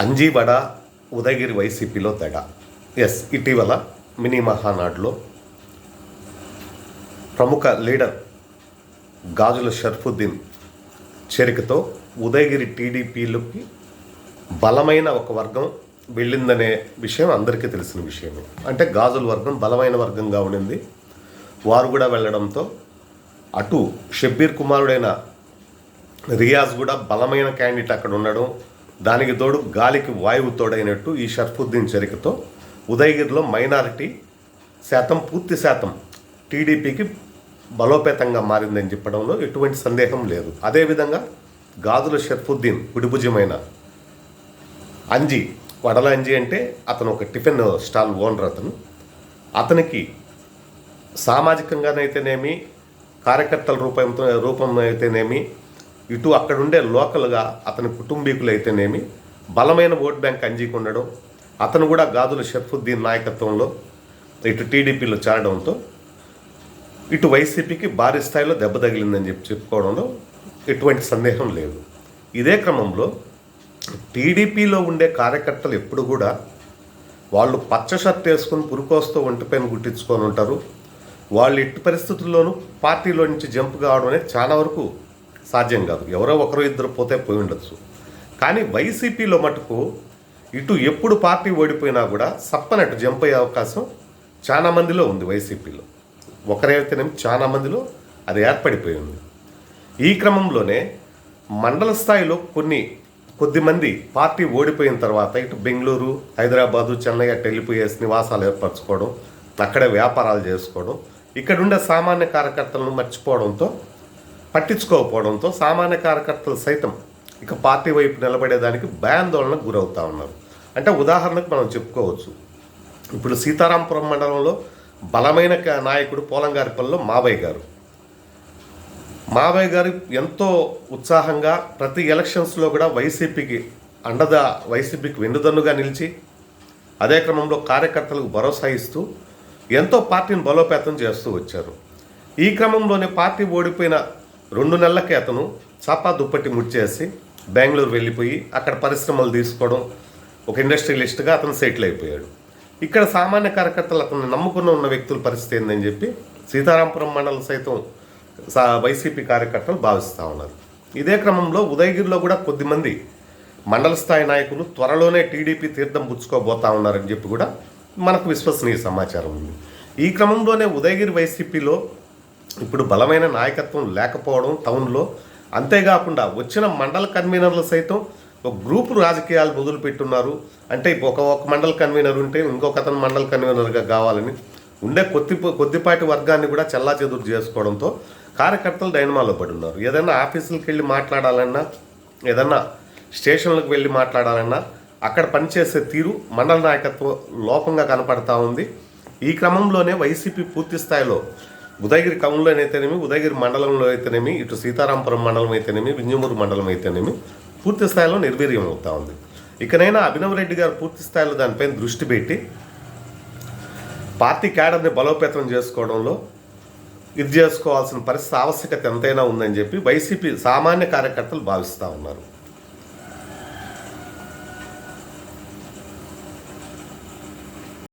అంజీవడ ఉదయగిరి వైసీపీలో తెడ. ఎస్ ఇటీవల మినీ మహానాడులో ప్రముఖ లీడర్ గాజుల షర్ఫుద్దీన్ చేరికతో ఉదయగిరి టీడీపీలోకి బలమైన ఒక వర్గం వెళ్ళిందనే విషయం అందరికీ తెలిసిన విషయమే. అంటే గాజుల వర్గం బలమైన వర్గంగా ఉండింది. వారు కూడా వెళ్ళడంతో అటు షబ్బీర్ కుమారుడైన రియాజ్ కూడా బలమైన క్యాండిడేట్ అక్కడ ఉండడం దానికి తోడు గాలికి వాయువు తోడైనట్టు ఈ షర్ఫుద్దీన్ చరికతో ఉదయగిరిలో మైనారిటీ శాతం పూర్తి శాతం టీడీపీకి బలోపేతంగా మారిందని చెప్పడంలో ఎటువంటి సందేహం లేదు. అదేవిధంగా గాజుల షర్ఫుద్దీన్ కుడిభుజమైన అంజి వడల అంజి అంటే అతను ఒక టిఫిన్ స్టాల్ ఓనర్ అతను. అతనికి సామాజికంగానైతేనేమి కార్యకర్తల రూపంతో రూపంలో అయితేనేమి ఇటు అక్కడుండే లోకల్గా అతని కుటుంబీకులు అయితేనేమి బలమైన ఓట్ బ్యాంక్ అంజీకి ఉండడం అతను కూడా గాదుల షర్ఫుద్దీన్ నాయకత్వంలో ఇటు టీడీపీలో చేరడంతో ఇటు వైసీపీకి భారీ స్థాయిలో దెబ్బ తగిలిందని చెప్పి చెప్పుకోవడంలో ఎటువంటి సందేహం లేదు. ఇదే క్రమంలో టీడీపీలో ఉండే కార్యకర్తలు ఎప్పుడు కూడా వాళ్ళు పచ్చ షర్ట్ వేసుకుని పురుకోస్తూ ఒంటిపైన గుట్టించుకొని ఉంటారు. వాళ్ళు ఎట్టి పరిస్థితుల్లోనూ పార్టీలో నుంచి జంప్ కావడం అనేది చాలా వరకు సాధ్యం కాదు. ఎవరో ఒకరు ఇద్దరు పోతే పోయి ఉండొచ్చు. కానీ వైసీపీలో మటుకు ఇటు ఎప్పుడు పార్టీ ఓడిపోయినా కూడా సప్పనట్టు జంప్ అయ్యే అవకాశం చాలా మందిలో ఉంది వైసీపీలో. ఒకరైతేనేమి చాలా మందిలో అది ఏర్పడిపోయి ఉంది. ఈ క్రమంలోనే మండల స్థాయిలో కొన్ని కొద్దిమంది పార్టీ ఓడిపోయిన తర్వాత ఇటు బెంగళూరు హైదరాబాదు చెన్నై అటు వెళ్ళిపోయేసి నివాసాలు ఏర్పరచుకోవడం అక్కడే వ్యాపారాలు చేసుకోవడం ఇక్కడుండే సామాన్య కార్యకర్తలను మర్చిపోవడంతో పట్టించుకోకపోవడంతో సామాన్య కార్యకర్తలు సైతం ఇక పార్టీ వైపు నిలబడేదానికి భయాందోళనకు గురవుతూ ఉన్నారు. అంటే ఉదాహరణకు మనం చెప్పుకోవచ్చు. ఇప్పుడు సీతారాంపురం మండలంలో బలమైన క- నాయకుడు పోలంగారిపల్లిలో మావయ్య గారు. మావయ్య గారు ఎంతో ఉత్సాహంగా ప్రతి ఎలక్షన్స్లో కూడా వైసీపీకి అండదా వైసీపీకి వెన్నుదన్నుగా నిలిచి అదే క్రమంలో కార్యకర్తలకు భరోసా ఇస్తూ ఎంతో పార్టీని బలోపేతం చేస్తూ వచ్చారు. ఈ క్రమంలోనే పార్టీ ఓడిపోయిన రెండు నెలలకే అతను చాపా దుప్పటి ముడిచేసి బెంగళూరు వెళ్ళిపోయి అక్కడ పరిశ్రమలు తీసుకోవడం ఒక ఇండస్ట్రియలిస్ట్గా అతను సెటిల్ అయిపోయాడు. ఇక్కడ సామాన్య కార్యకర్తలు అతను నమ్ముకున్న ఉన్న వ్యక్తుల పరిస్థితి ఏందని చెప్పి సీతారాంపురం మండలం సైతం సా వైసీపీ కార్యకర్తలు భావిస్తూ ఉన్నారు. ఇదే క్రమంలో ఉదయగిరిలో కూడా కొద్దిమంది మండల స్థాయి నాయకులు త్వరలోనే టీడీపీ తీర్థం పుచ్చుకోబోతా ఉన్నారని చెప్పి కూడా మనకు విశ్వసనీయ సమాచారం ఉంది. ఈ క్రమంలోనే ఉదయగిరి వైసీపీలో ఇప్పుడు బలమైన నాయకత్వం లేకపోవడం టౌన్లో. అంతేకాకుండా వచ్చిన మండల కన్వీనర్లు సైతం ఒక గ్రూపు రాజకీయాలు మొదలుపెట్టున్నారు. అంటే ఒక ఒక మండల కన్వీనర్ ఉంటే ఇంకొక అతను మండల కన్వీనర్గా కావాలని ఉండే కొద్ది కొద్దిపాటి వర్గాన్ని కూడా చల్లా చెదురు చేసుకోవడంతో కార్యకర్తలు డైనమాలో పడి ఉన్నారు ఏదైనా ఆఫీసులకు వెళ్ళి మాట్లాడాలన్నా ఏదన్నా స్టేషన్లకు వెళ్ళి మాట్లాడాలన్నా అక్కడ పనిచేసే తీరు మండల నాయకత్వం లోపంగా కనపడతా ఉంది. ఈ క్రమంలోనే వైసీపీ పూర్తి స్థాయిలో ఉదయగిరి టౌన్లో అయితేనేమి ఉదయగిరి మండలంలో అయితేనేమి ఇటు సీతారాంపురం మండలం అయితేనేమి వింజమూరు మండలం అయితేనేమి పూర్తి స్థాయిలో నిర్వీర్యం అవుతా ఉంది. ఇకనైనా అభినవ్ రెడ్డి గారు పూర్తి స్థాయిలో దానిపైన దృష్టి పెట్టి పార్టీ క్యాడర్ని బలోపేతం చేసుకోవడంలో ఇది చేసుకోవాల్సిన పరిస్థితి ఆవశ్యకత ఎంతైనా ఉందని చెప్పి వైసీపీ సామాన్య కార్యకర్తలు భావిస్తూ ఉన్నారు.